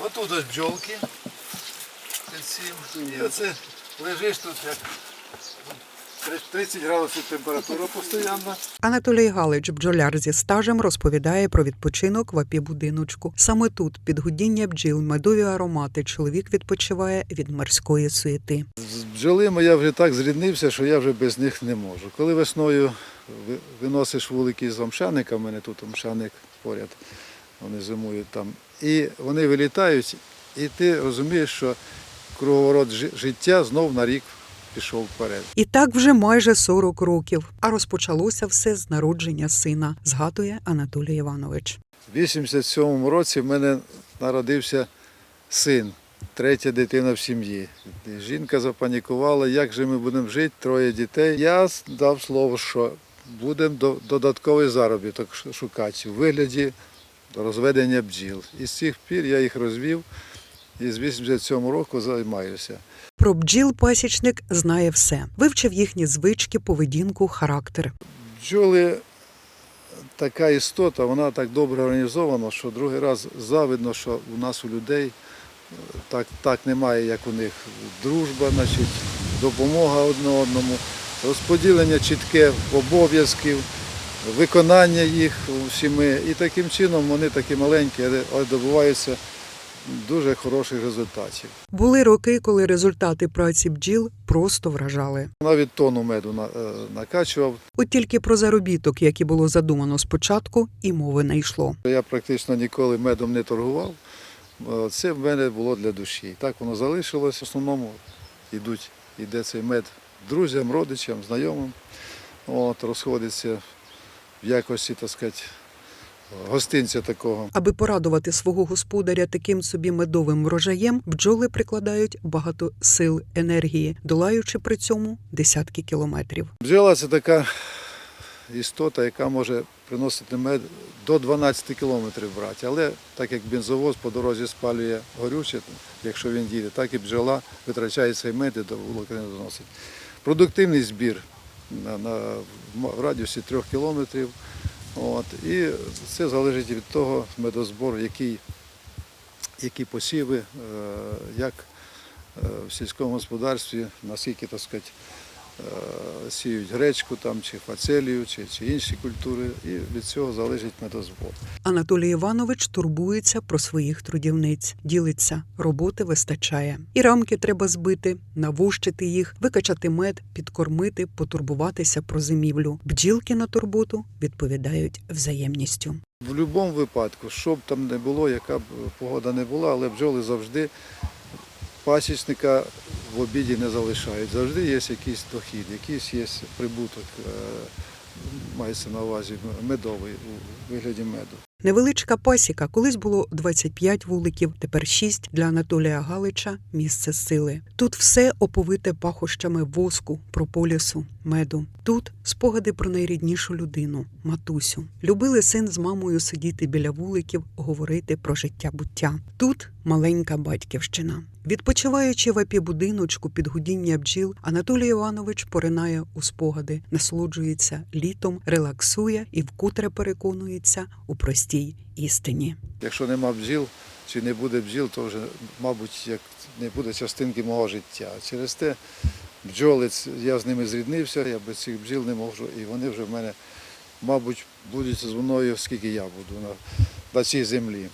Отут ось бджолки. І оце лежиш тут як 30 градусів температура постійна. Анатолій Галич, бджоляр зі стажем, розповідає про відпочинок в апі-будиночку. Саме тут, під гудіння бджіл, медові аромати, чоловік відпочиває від морської суєти. З бджолами я вже так зріднився, що я вже без них не можу. Коли весною виносиш вулики з омшаника, в мене тут омшаник поряд, вони зимують там, і вони вилітають, і ти розумієш, що круговорот життя знов на рік пішов вперед. І так вже майже 40 років. А розпочалося все з народження сина, згадує Анатолій Іванович. У 87-му році в мене народився син, третя дитина в сім'ї. Жінка запанікувала, як же ми будемо жити, троє дітей. Я дав слово, що будемо до- додатковий заробіток шукати у вигляді розведення бджіл. І з цих пір я їх розвів і з 87 року займаюся. Про бджіл пасічник знає все. Вивчив їхні звички, поведінку, характер. Бджоли така істота, вона так добре організована, що другий раз завидно, що у нас у людей е, так, так немає, як у них. Дружба, значить, допомога одне одному, розподілення чітке обов'язків, виконання їх всіми. І таким чином вони такі маленькі, але добиваються дуже хороших результатів. Були роки, коли результати праці бджіл просто вражали. Навіть тонну меду е, накачував, От тільки про заробіток, як і було задумано спочатку, і мови не йшло. Я практично ніколи медом не торгував. Це в мене було для душі. Так воно залишилось. В основному йдуть, йде цей мед друзям, родичам, знайомим. От, розходиться в якості, так сказати, гостинця такого. Аби порадувати свого господаря таким собі медовим врожаєм, бджоли прикладають багато сил, енергії, долаючи при цьому десятки кілометрів. Бджола це така істота, яка може приносити мед до 12 кілометрів брати. Але так як бензовоз по дорозі спалює горюче, якщо він їде, так і бджола витрачає цей мед і до вулика не доносить. Продуктивний збір на, на, в радіусі трьох кілометрів. От, і це залежить від того медозбору, який, які посіви, е, як е, в сільському господарстві, наскільки так сказати, сіють гречку там, чи фацелію, чи, чи інші культури, і від цього залежить медозбор. Анатолій Іванович турбується про своїх трудівниць, ділиться, роботи вистачає. І рамки треба збити, навущити їх, викачати мед, підкормити, потурбуватися про зимівлю. Бджілки на турботу відповідають взаємністю. В будь-якому випадку, що б там не було, яка б погода не була, але бджоли завжди пасічника в обіді не залишають. Завжди є якийсь дохід, якийсь є прибуток, е, мається на увазі медовий у вигляді меду. Невеличка пасіка колись було 25 вуликів, тепер 6 для Анатолія Галича місце сили. Тут все оповите пахощами воску, прополісу, меду. Тут спогади про найріднішу людину, матусю. Любили син з мамою сидіти біля вуликів, говорити про життя буття. Тут маленька батьківщина. Відпочиваючи в апі-будиночку під гудіння бджіл, Анатолій Іванович поринає у спогади, насолоджується літом, релаксує і вкотре переконується у простій істині. Якщо нема бджіл чи не буде бджіл, то вже, мабуть, як не буде частинки мого життя. Через те бджоли, я з ними зріднився, я без цих бджіл не можу, і вони вже в мене, мабуть, будуть зі мною, скільки я буду на, на цій землі.